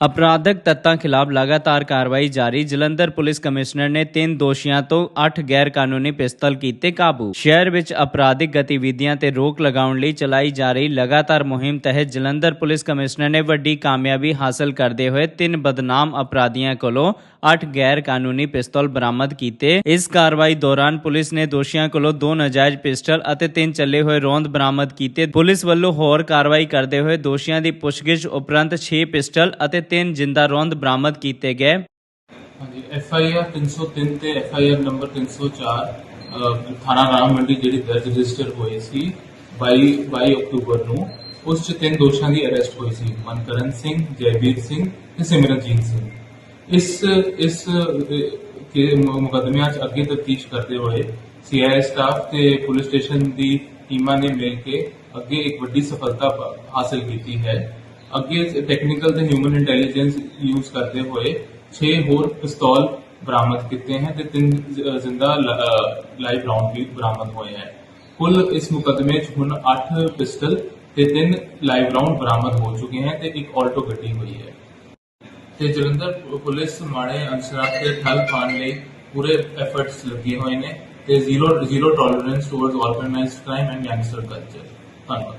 ਅਪਰਾਧਕ ਤੱਤਾਂ ਖਿਲਾਫ ਲਗਾਤਾਰ ਕਾਰਵਾਈ ਜਾਰੀ, ਜਲੰਧਰ ਪੁਲਿਸ ਕਮਿਸ਼ਨਰ ਨੇ ਤਿੰਨ ਦੋਸ਼ੀਆਂ ਤੋਂ 8 ਗੈਰ ਕਾਨੂੰਨੀ ਪਿਸਤਲ ਕੀਤੇ ਕਾਬੂ। ਸ਼ਹਿਰ ਵਿੱਚ ਅਪਰਾਧਿਕ ਗਤੀਵਿਧੀਆਂ ਤੇ ਰੋਕ ਲਗਾਉਣ ਲਈ ਚਲਾਈ ਜਾ ਰਹੀ ਲਗਾਤਾਰ ਮੁਹਿੰਮ ਤਹਿਤ ਜਲੰਧਰ ਪੁਲਿਸ ਕਮਿਸ਼ਨਰ ਨੇ ਵੱਡੀ ਕਾਮਯਾਬੀ ਹਾਸਲ ਕਰਦੇ ਹੋਏ ਤਿੰਨ ਬਦਨਾਮ ਅਪਰਾਧੀਆਂ ਕੋਲੋਂ 8 ਗੈਰ ਕਾਨੂੰਨੀ ਪਿਸਤੌਲ ਬਰਾਮਦ ਕੀਤੇ। ਇਸ ਕਾਰਵਾਈ ਦੌਰਾਨ ਪੁਲਿਸ ਨੇ ਦੋਸ਼ੀਆਂ ਕੋਲੋਂ ਦੋ ਨਾਜਾਇਜ਼ ਪਿਸਟਲ ਅਤੇ ਤਿੰਨ ਚੱਲੇ ਹੋਏ ਰੌਂਦ ਬਰਾਮਦ ਕੀਤੇ। ਪੁਲਿਸ ਵੱਲੋਂ ਹੋਰ ਕਾਰਵਾਈ ਕਰਦੇ ਹੋਏ ਦੋਸ਼ੀਆਂ ਦੀ ਪੁੱਛਗਿੱਛ ਉਪਰੰਤ 6 ਪਿਸਟਲ ਅਤੇ ਤਿੰਨ ਜਿੰਦਾ ਰੌਂਦ ਬਰਾਮਦ ਕੀਤੇ ਗਏ। ਹਾਂਜੀ ਐਫ ਆਈ ਆਰ 303 ਤੇ ਐਫ ਆਈ ਆਰ ਨੰਬਰ 304 ਥਾਣਾ ਰਾਮ ਮੰਡੀ ਜਿਹੜੀ ਦਰਜ ਰਜਿਸਟਰ ਹੋਈ ਸੀ 22 22 ਅਕਤੂਬਰ ਨੂੰ, ਉਸ ਚ ਤਿੰਨ ਦੋਸ਼ਾਂ ਦੀ ਅਰੈਸਟ ਹੋਈ ਸੀ, ਮਨਕਰਨ ਸਿੰਘ ਜੈਵੀਰ ਸਿੰਘ ਤੇ ਸਿਮਰਨਜੀਤ ਸਿੰਘ। ਇਸ ਇਸ ਕੇ ਮੁ- 'ਚ ਅੱਗੇ ਤਫਤੀਸ਼ ਕਰਦੇ ਹੋਏ ਸੀਆਈਏ ਸਟਾਫ ਤੇ ਪੁਲਿਸ ਸਟੇਸ਼ਨ ਦੀ ਟੀਮਾਂ ਨੇ ਮਿਲ ਕੇ ਅੱਗੇ ਇੱਕ ਵੱਡੀ ਸਫਲਤਾ ਹਾਸਲ ਕੀਤੀ ਹੈ। ਅੱਗੇ ਟੈਕਨੀਕਲ ਤੇ ਹਿਊਮਨ ਇੰਟੈਲੀਜੈਂਸ ਯੂਜ਼ ਕਰਦੇ ਹੋਏ 6 ਹੋਰ ਪਿਸਤੌਲ ਬਰਾਮਦ ਕੀਤੇ ਹਨ ਤੇ ਤਿੰਨ ਜ਼ਿੰਦਾ ਲਾਈਵ ਰਾਉਂਡ ਵੀ ਬਰਾਮਦ ਹੋਏ ਹਨ ਕੁੱਲ ਇਸ ਮੁਕੱਦਮੇ 'ਚ ਹੁਣ 8 ਪਿਸਟਲ ਤੇ ਤਿੰਨ ਲਾਈਵ ਰਾਉਂਡ ਬਰਾਮਦ ਹੋ ਚੁੱਕੇ ਹਨ ਤੇ ਇੱਕ ਆਲਟੋ ਗੱਡੀ ਹੋਈ ਹੈ। ਤੇ ਜਲੰਧਰ ਪੁਲਿਸ ਮਾੜੇ ਅਨਸਰਾਂ ਤੇ ਠੱਲ ਪਾਉਣ ਲਈ ਪੂਰੇ ਐਫਰਟਸ ਲੱਗੇ ਹੋਏ ਨੇ ਤੇ zero zero tolerance towards organised crime and gangster culture ਧੰਨਵਾਦ।